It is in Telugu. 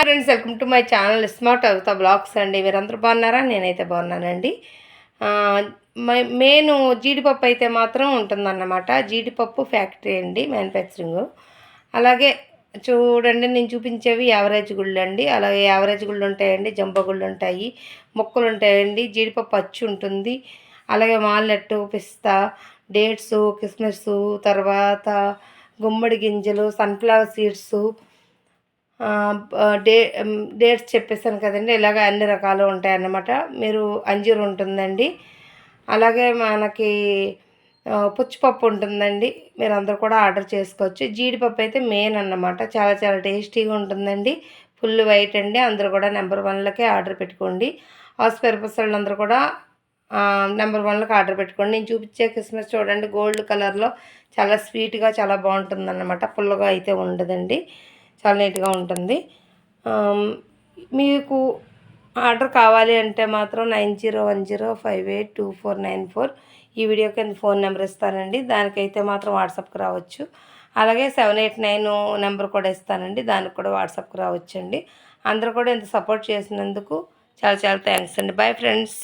Hi friends welcome to my channel smart అవుతా బ్లాగ్స్ అండి. మీరందరూ బాగున్నారా? నేనైతే బాగున్నానండి. ఆ, మెయిన్ జీడిపప్పు అయితే మాత్రం ఉంటుందన్నమాట. జీడిపప్పు ఫ్యాక్టరీ అండి మ్యానుఫ్యాక్చరింగ్. అలాగే చూడండి నేను చూపించేవి యావరేజ్ గుళ్ళు అండి అలాగే యావరేజ్ గుళ్ళు ఉంటాయండి జంబో గుళ్ళు ఉంటాయి మొక్కలు ఉంటాయండి జీడిపప్పు అచ్చు ఉంటుంది. అలాగే వాల్నట్ పిస్తా డేట్స్ కిస్మిస్ తర్వాత గుమ్మడి గింజలు సన్ఫ్లవర్ సీడ్స్ డే డేట్స్ చెప్పేసాను కదండి. ఇలాగ అన్ని రకాలు ఉంటాయన్నమాట. మీరు అంజీరు ఉంటుందండి. అలాగే మనకి పుచ్చిపప్పు ఉంటుందండి. మీరు అందరు కూడా ఆర్డర్ చేసుకోవచ్చు. జీడిపప్పు అయితే మెయిన్ అన్నమాట. చాలా చాలా టేస్టీగా ఉంటుందండి. ఫుల్ వైట్ అండి. అందరూ కూడా నెంబర్ వన్లకే ఆర్డర్ పెట్టుకోండి. హౌస్ పర్పస్ అందరూ కూడా నెంబర్ వన్లకు ఆర్డర్ పెట్టుకోండి. నేను చూపించే క్రిస్మస్ చూడండి గోల్డ్ కలర్లో చాలా స్వీట్గా చాలా బాగుంటుంది అన్నమాట పుల్లగా అయితే ఉండదండి. చాలా నీట్గా ఉంటుంది. మీకు ఆర్డర్ కావాలి అంటే మాత్రం nine zero one zero five eight two four nine four ఈ వీడియో కింద ఫోన్ నెంబర్ ఇస్తానండి. దానికైతే మాత్రం వాట్సాప్కి రావచ్చు. అలాగే సెవెన్ ఎయిట్ నైన్ నెంబర్ కూడా ఇస్తానండి. దానికి కూడా వాట్సాప్కి రావచ్చండి. అందరూ కూడా ఇంత సపోర్ట్ చేసినందుకు చాలా చాలా థ్యాంక్స్ అండి. Bye friends.